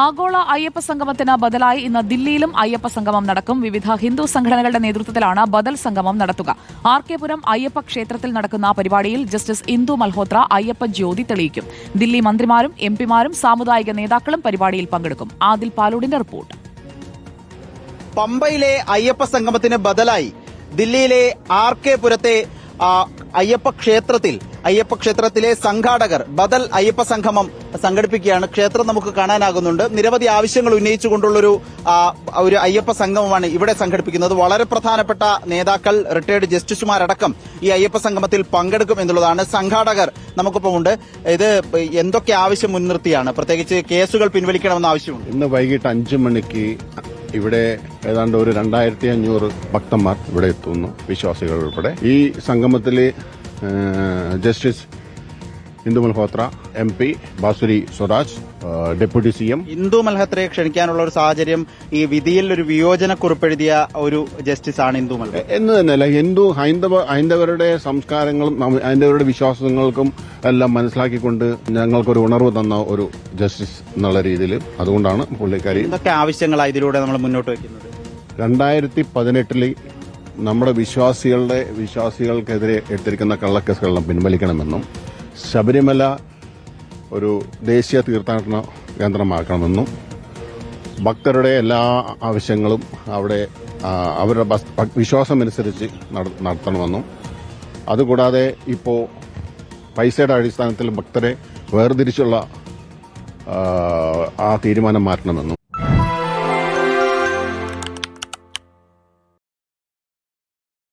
ആഗോള അയ്യപ്പ സംഗമത്തിന് ബദലായി ഇന്ന് ദില്ലിയിലും അയ്യപ്പ സംഗമം നടക്കും. വിവിധ ഹിന്ദു സംഘടനകളുടെ നേതൃത്വത്തിലാണ് ബദൽ സംഗമം നടത്തുക. ആർ കെ പുരം അയ്യപ്പ ക്ഷേത്രത്തിൽ നടക്കുന്ന പരിപാടിയിൽ ജസ്റ്റിസ് ഇന്ദു മൽഹോത്ര അയ്യപ്പ ജ്യോതി തെളിയിക്കും. ദില്ലി മന്ത്രിമാരും എം പിമാരും സാമുദായിക നേതാക്കളും പരിപാടിയിൽ പങ്കെടുക്കും. ആദിൽ പാലൂടിന്റെ റിപ്പോർട്ട്. പമ്പയിലെ അയ്യപ്പ സംഗമത്തിന് ബദലായി. ദില്ലിയിലെ ആർ കെ പുരത്തെ അയ്യപ്പ ക്ഷേത്രത്തിൽ അയ്യപ്പ ക്ഷേത്രത്തിലെ സംഘാടകർ ബദൽ അയ്യപ്പ സംഗമം സംഘടിപ്പിക്കുകയാണ്. ക്ഷേത്രം നമുക്ക് കാണാനാകുന്നുണ്ട്. നിരവധി ആവശ്യങ്ങൾ ഉന്നയിച്ചുകൊണ്ടുള്ളൊരു ഒരു അയ്യപ്പ സംഗമമാണ് ഇവിടെ സംഘടിപ്പിക്കുന്നത്. വളരെ പ്രധാനപ്പെട്ട നേതാക്കൾ റിട്ടയർഡ് ജസ്റ്റിസുമാരടക്കം ഈ അയ്യപ്പ സംഗമത്തിൽ പങ്കെടുക്കും എന്നുള്ളതാണ്. സംഘാടകർ നമുക്കിപ്പോൾ ഉണ്ട്. ഇത് എന്തൊക്കെ ആവശ്യം മുൻനിർത്തിയാണ്? പ്രത്യേകിച്ച് കേസുകൾ പിൻവലിക്കണമെന്ന ആവശ്യമുണ്ട്. ഇന്ന് വൈകിട്ട് അഞ്ചു മണിക്ക് ഇവിടെ ഏതാണ്ട് ഒരു രണ്ടായിരത്തി അഞ്ഞൂറ് ഭക്തന്മാർ ഇവിടെ എത്തുന്നു വിശ്വാസികൾ ഉൾപ്പെടെ. ഈ സംഗമത്തിൽ justice Indu Malhotra M P Bansuri Swaraj deputy C M. Indu മൽഹോത്രയെ ക്ഷണിക്കാനുള്ള ഒരു സാഹചര്യം ഈ വിധിയിൽ ഒരു വിയോജനക്കുറിപ്പെഴുതിയ ഒരു ജസ്റ്റിസ് ആണ് ഇന്ദു മൽഹോത്ര എന്ന് തന്നെയല്ല ഹിന്ദു ഹൈന്ദവ ഹൈന്ദവരുടെ സംസ്കാരങ്ങളും ഹൈന്ദവരുടെ വിശ്വാസങ്ങൾക്കും എല്ലാം മനസ്സിലാക്കിക്കൊണ്ട് ഞങ്ങൾക്കൊരു ഉണർവ് തന്ന ഒരു ജസ്റ്റിസ് എന്നുള്ള രീതിയിൽ അതുകൊണ്ടാണ് പുള്ളിക്കാരി എന്തൊക്കെ ആവശ്യങ്ങളാണ് ഇതിലൂടെ നമ്മൾ മുന്നോട്ട് വയ്ക്കുന്നത്? രണ്ടായിരത്തി പതിനെട്ടിൽ നമ്മുടെ വിശ്വാസികളുടെ വിശ്വാസികൾക്കെതിരെ എടുത്തിരിക്കുന്ന കള്ളക്കേസുകളെല്ലാം പിൻവലിക്കണമെന്നും ശബരിമല ഒരു ദേശീയ തീർത്ഥാടന കേന്ദ്രമാക്കണമെന്നും ഭക്തരുടെ എല്ലാ ആവശ്യങ്ങളും അവിടെ അവരുടെ വിശ്വാസമനുസരിച്ച് നടത്തണമെന്നും. അതുകൂടാതെ ഇപ്പോൾ പൈസയുടെ അടിസ്ഥാനത്തിൽ ഭക്തരെ വേർതിരിച്ചുള്ള ആ തീരുമാനം മാറ്റണമെന്നും.